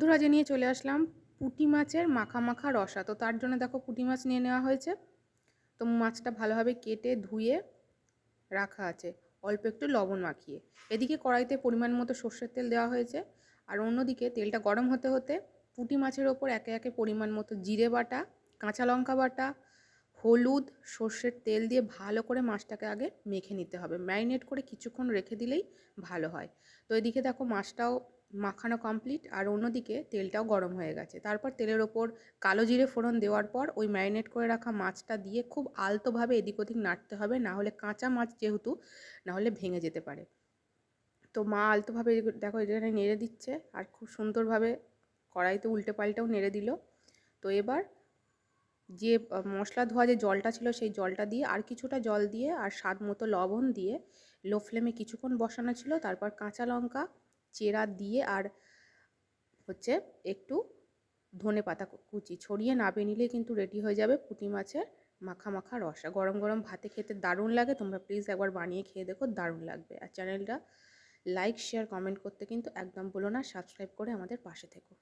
বন্ধুরা যে নিয়ে চলে আসলাম পুঁটি মাছের মাখা মাখা রসা। তো তার জন্য দেখো পুঁটি মাছ নিয়ে নেওয়া হয়েছে। তো মাছটা ভালোভাবে কেটে ধুয়ে রাখা আছে। অল্প একটু লবণ মাখিয়ে। এদিকে কড়াইতে পরিমাণ মতো সর্ষের তেল দেওয়া হয়েছে। আর অন্যদিকে তেলটা গরম হতে হতে পুঁটি মাছের ওপর একে একে পরিমাণ মতো জিরে বাটা, কাঁচা লঙ্কা বাটা, হলুদ, সর্ষের তেল দিয়ে ভালো করে মাছটাকে আগে মেখে নিতে হবে। ম্যারিনেট করে কিছুক্ষণ রেখে দিলেই ভালো হয়। তো এদিকে দেখো মাছটাও মাখানো কমপ্লিট আর অন্যদিকে তেলটাও গরম হয়ে গেছে। তারপর তেলের ওপর কালো জিরে ফোড়ন দেওয়ার পর ওই ম্যারিনেট করে রাখা মাছটা দিয়ে খুব আলতোভাবে এদিক ওদিক নাড়তে হবে, না হলে কাঁচা মাছ যেহেতু, না হলে ভেঙে যেতে পারে। তো মা আলতোভাবে দেখো এখানে নেড়ে দিচ্ছে আর খুব সুন্দরভাবে কড়াইতে উল্টে পাল্টেও নেড়ে দিল। তো এবার যে মশলা ধোয়া যে জলটা ছিল সেই জলটা দিয়ে আর কিছুটা জল দিয়ে আর স্বাদ মতো লবণ দিয়ে লো ফ্লেমে কিছুক্ষণ বসানো ছিল, তারপর কাঁচা লঙ্কা চেরা দিয়ে আর হচ্ছে একটু ধনে পাতা কুচি ছড়িয়ে নাবিয়ে নিলে কিন্তু রেডি হয়ে যাবে পুঁটি মাছের মাখা মাখা রসা। গরম গরম ভাতে খেতে দারুণ লাগে, তোমরা প্লিজ একবার বানিয়ে খেয়ে দেখো, দারুণ লাগবে। আর চ্যানেলটা লাইক শেয়ার কমেন্ট করতে কিন্তু একদম বলো না সাবস্ক্রাইব করে আমাদের পাশে থেকো।